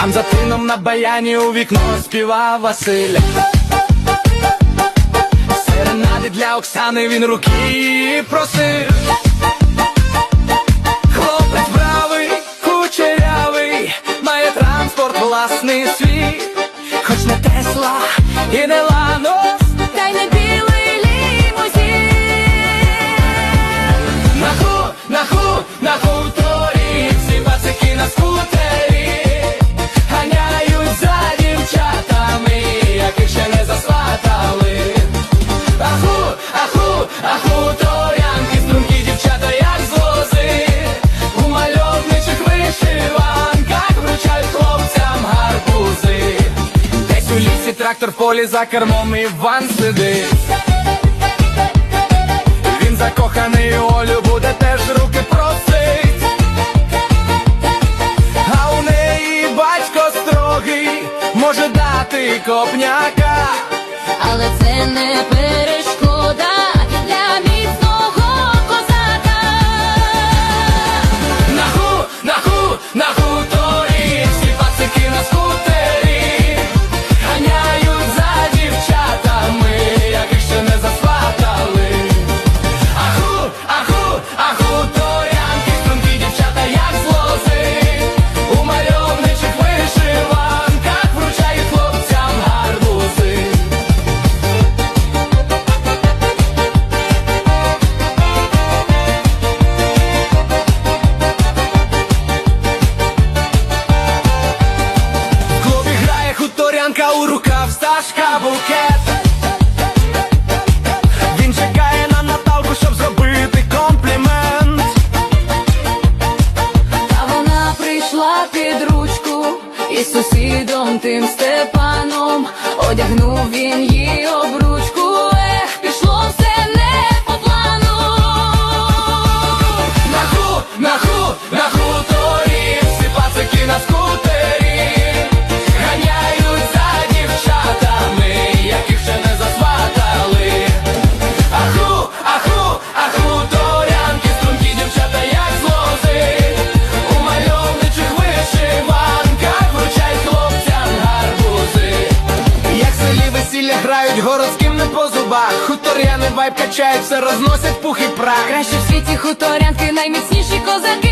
Там за тином на баяні у вікно співав Василь. Серенади для Оксани він руки просив. Хлопець бравий, кучерявий, має транспорт власний свій, хоч не Тесла і не Ланос, та й не білий лімузин. на ху, на ху, трактор в полі за кермом Іван сидить. Він закоханий у Олю буде теж руки просить. А у неї батько строгий може дати копняка. Але це не перешкода рукав букет. Він чекає на Наталку, щоб зробити комплімент. А вона прийшла під ручку із сусідом тим Степаном. Одягнув він її не по зубах, хуторяни вайб качають, все розносять пух і прах. Краще в світі хуторянки, найміцніші козаки.